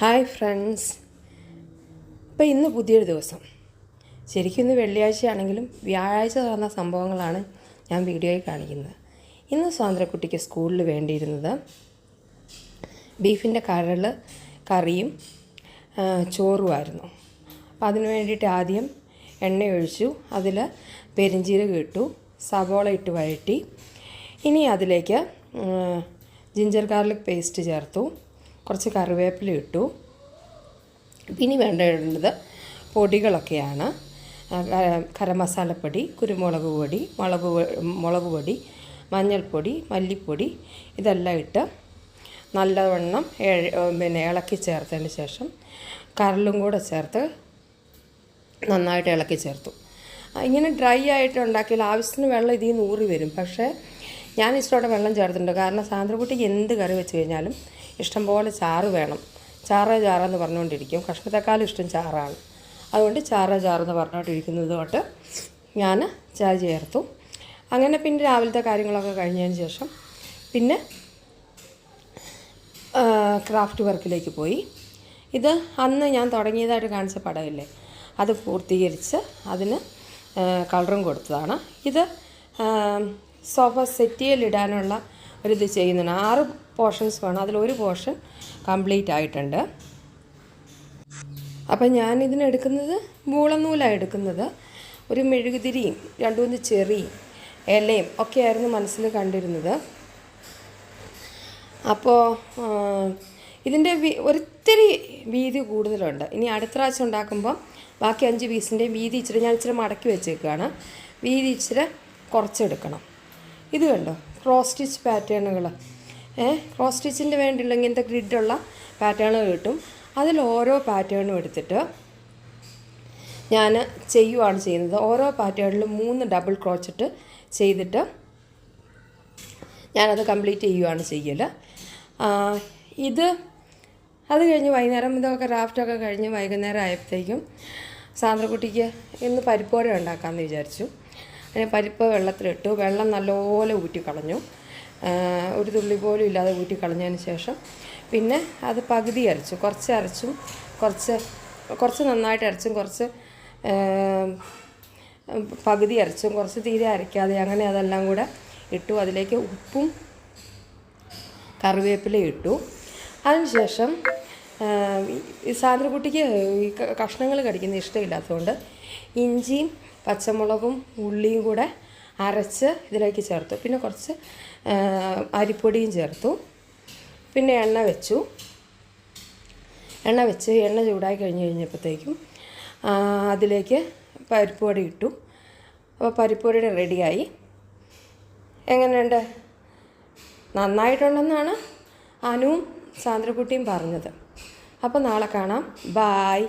Hi friends. അപ്പോൾ ഇന്ന് പുതിയൊരു ദിവസം. ശരിക്കും ഇന്ന് വെള്ളിയാഴ്ചയാണെങ്കിലും വ്യാഴാഴ്ച നടന്ന സംഭവങ്ങളാണ് ഞാൻ വീഡിയോയിൽ കാണിക്കുന്നത്. ഇന്ന് സ്വാതന്ത്ര്യക്കുട്ടിക്ക് സ്കൂളിൽ വേണ്ടിയിരുന്നത് ബീഫിന്റെ കരൾ കറിയും ചോറുമായിരുന്നു. അപ്പം അതിന് വേണ്ടിയിട്ട് ആദ്യം എണ്ണ ഒഴിച്ചു അതിൽ പെരിഞ്ചീരകം ഇട്ടു സവോള ഇട്ട് വഴറ്റി. ഇനി അതിലേക്ക് ജിഞ്ചർ ഗാർലിക് പേസ്റ്റ് ചേർത്തു. കുറച്ച് കറിവേപ്പില ഇട്ടു. ഇനി വേണ്ടത് പൊടികളൊക്കെയാണ്. ഗരം മസാലപ്പൊടി കുരുമുളക് പൊടി മുളക് മുളക് പൊടി മഞ്ഞൾപ്പൊടി മല്ലിപ്പൊടി ഇതെല്ലാം ഇട്ട് നല്ലവണ്ണം പിന്നെ ഇളക്കി ചേർത്തതിന് ശേഷം കരലും കൂടെ ചേർത്ത് നന്നായിട്ട് ഇളക്കി ചേർത്തു. ഇങ്ങനെ ഡ്രൈ ആയിട്ട് ഉണ്ടാക്കിയാൽ ആവശ്യത്തിന് വെള്ളം ഇതിൽ നിന്ന് ഊറി വരും. പക്ഷേ ഞാൻ ഇഷ്ടത്തോടെ വെള്ളം ചേർത്തിട്ടുണ്ട്. കാരണം സാന്ദ്രക്കുട്ടിക്ക് എന്ത് കറി വെച്ച് കഴിഞ്ഞാലും ഇഷ്ടംപോലെ ചാറ് വേണം. ചാറ ചാറെന്ന് പറഞ്ഞുകൊണ്ടിരിക്കും. കഷ്ണത്തെക്കാളും ഇഷ്ടം ചാറാണ്. അതുകൊണ്ട് ചാറ ചാറെന്ന് പറഞ്ഞുകൊണ്ടിരിക്കുന്നത് തൊട്ട് ഞാൻ ചായ ചേർത്തു. അങ്ങനെ പിന്നെ രാവിലത്തെ കാര്യങ്ങളൊക്കെ കഴിഞ്ഞതിന് ശേഷം പിന്നെ ക്രാഫ്റ്റ് വർക്കിലേക്ക് പോയി. ഇത് അന്ന് ഞാൻ തുടങ്ങിയതായിട്ട് കാണിച്ച പടമില്ലേ? അത് പൂർത്തീകരിച്ച് അതിന് കളറും കൊടുത്തതാണ്. ഇത് സോഫ സെറ്റിയിലിടാനുള്ള ഒരിത് ചെയ്യുന്നുണ്ട്. ആറ് പോർഷൻസ് വേണം. അതിലൊരു പോർഷൻ കംപ്ലീറ്റ് ആയിട്ടുണ്ട്. അപ്പം ഞാൻ ഇതിനെടുക്കുന്നത് മൂളനൂലാണ് എടുക്കുന്നത് ഒരു മെഴുകുതിരിയും രണ്ടു മൂന്ന് ചെറിയും ഇലയും ഒക്കെയായിരുന്നു മനസ്സിൽ കണ്ടിരുന്നത്. അപ്പോൾ ഇതിന്റെ ഒരിത്തിരി വീതി കൂടുതലുണ്ട്. ഇനി അടുത്ത പ്രാവശ്യം ഉണ്ടാക്കുമ്പോൾ ബാക്കി അഞ്ച് പീസിന്റെ വീതി ഇച്ചിരി ഞാൻ ഇച്ചിരി മടക്കി വെച്ചേക്കുകയാണ് വീതി ഇച്ചിരി കുറച്ചെടുക്കണം. ഇത് കണ്ടോ? ക്രോസ് സ്റ്റിച്ച് പാറ്റേണുകൾ ക്രോസ് സ്റ്റിച്ചിന്റെ വേണ്ടിയുള്ള ഇങ്ങനത്തെ ഗ്രിഡുള്ള പാറ്റേണുകൾ കിട്ടും. അതിൽ ഓരോ പാറ്റേണും എടുത്തിട്ട് ഞാൻ ചെയ്യുവാണ് ചെയ്യുന്നത്. ഓരോ പാറ്റേണിലും മൂന്ന് ഡബിൾ ക്രോച്ചിട്ട് ചെയ്തിട്ട് ഞാനത് കംപ്ലീറ്റ് ചെയ്യുവാണ് ചെയ്യൽ ഇത് അത് കഴിഞ്ഞ് വൈകുന്നേരം ഇതൊക്കെ റാഫ്റ്റൊക്കെ കഴിഞ്ഞ് വൈകുന്നേരം ആയപ്പോഴത്തേക്കും സാന്ദ്രക്കുട്ടിക്ക് ഇന്ന് പരിപ്പോട ഉണ്ടാക്കാമെന്ന് വിചാരിച്ചു. അതിന് പരിപ്പ് വെള്ളത്തിലിട്ടു വെള്ളം നല്ലപോലെ ഊറ്റിക്കളഞ്ഞു ഒരു തുള്ളി പോലും ഇല്ലാതെ ഊറ്റിക്കളഞ്ഞതിന് ശേഷം പിന്നെ അത് പകുതി അരച്ചു. കുറച്ച് അരച്ചും കുറച്ച് കുറച്ച് നന്നായിട്ട് അരച്ചും കുറച്ച് പകുതി അരച്ചും കുറച്ച് തീരെ അരയ്ക്കാതെ അങ്ങനെ അതെല്ലാം കൂടെ ഇട്ടു. അതിലേക്ക് ഉപ്പും കറിവേപ്പില ഇട്ടു. അതിനുശേഷം സാന്ദ്രക്കുട്ടിക്ക് ഈ കഷ്ണങ്ങൾ കടിക്കുന്ന ഇഷ്ടമില്ലാത്തതുകൊണ്ട് ഇഞ്ചിയും പച്ചമുളകും ഉള്ളിയും കൂടെ അരച്ച് ഇതിലേക്ക് ചേർത്തു. പിന്നെ കുറച്ച് അരിപ്പൊടിയും ചേർത്തു. പിന്നെ എണ്ണ വെച്ചു. എണ്ണ വെച്ച് എണ്ണ ചൂടായി കഴിഞ്ഞ് കഴിഞ്ഞപ്പോഴത്തേക്കും അതിലേക്ക് പരിപ്പ് വട ഇട്ടു. അപ്പോൾ പരിപ്പ് വട റെഡിയായി. എങ്ങനെയുണ്ട്? നന്നായിട്ടുണ്ടെന്നാണ് അനുവും സാന്ദ്രക്കുട്ടിയും പറഞ്ഞത്. അപ്പോൾ നാളെ കാണാം. ബായ്